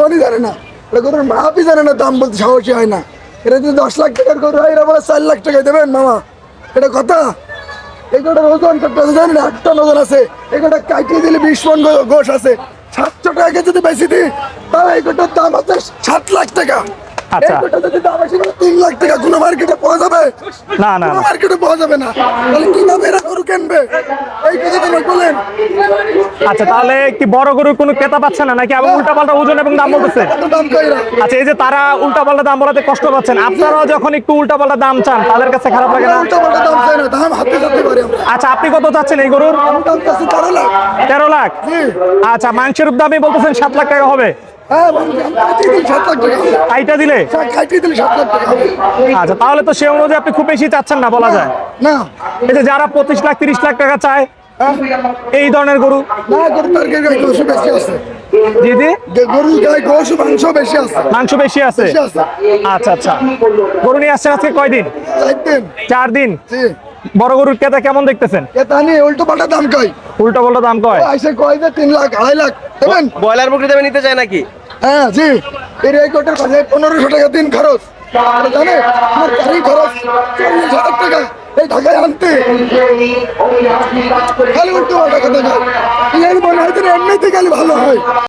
দোকানই জানে না। এটা গরুর মাপই জানে না, দাম বলতে সাহসী হয় না। এটা যদি দশ লাখ টাকার হয়, এরা বলে চার লাখ টাকায় দেবেন মামা। এটা কথা? এগুলোর ওজন করতে জানি না আট টন ওজন আছে। এগুলো কাটিয়ে দিলে বিশ মন ঘোষ আছে। সাতশো টাকা যদি বেশি দিই, তাহলে এগুলোর দাম আছে সাত লাখ টাকা। আচ্ছা। এইগুলো যদি দাম আসে তিন লাখ টাকা কোনো মার্কেটে পাওয়া যাবে? না না না। মার্কেটে পাওয়া যাবে না। তাহলে কীভাবে এরা গরু কিনবে? এই কথা তুমি বলেন। আচ্ছা তাহলে কি বড় গরুর কোনো ক্রেতা পাচ্ছে না? নাকি আবার উল্টা পাল্টা ওজন এবং দাম বলতেছে? আচ্ছা এই যে তারা উল্টা পাল্টা দাম বলাতে কষ্ট পাচ্ছেন আপনারাও যখন একটু উল্টা পাল্টা দাম চান তাদের কাছে খারাপ লাগে না? উল্টা পাল্টা দাম চাই না দাম হাতে যেতে পারি আচ্ছা আপনি কত চাচ্ছেন এই গরুর? তেরো লাখ। তেরো লাখ? আচ্ছা মাংসের দামে বলতেছেন সাত লাখ টাকা হবে। হ্যাঁ দিলে। আইটা হবে। আচ্ছা তাহলে তো সে অনুযায়ী আপনি খুব বেশি চাচ্ছেন না বলা যায়। না। এই যে যারা পঁচিশ লাখ তিরিশ লাখ টাকা চায় হ্যাঁ? এই ধরনের গরু? না গরু তার গায়ে গোসু বেশি আছে। জি জি? গরুর গায়ে গোসু মাংস বেশি আছে। মাংস বেশি আছে? আচ্ছা আচ্ছা। গরু নিয়ে আসছেন আজকে কয়দিন চার দিন। জি। বড় গরুর ক্রেতা কেমন দেখতেছেন? নিয়ে উল্টো পাল্টা দাম কই উল্টা পাল্টা দাম কয়? আইসে কয় যে তিন লাখ আড়াই লাখ দেবেন? ব্রয়লার মুরগি দেবে নিতে চায় নাকি? হ্যাঁ জি। এই রেকর্ডের কাছে পনেরোশো টাকা দিন খরচ। জানে, আমার গাড়ি খরচ চল্লিশ হাজার টাকা। এই ঢাকায় আনতে। খালি উল্টো কথা। এর মনে এমনিতে গেলে ভালো হয়।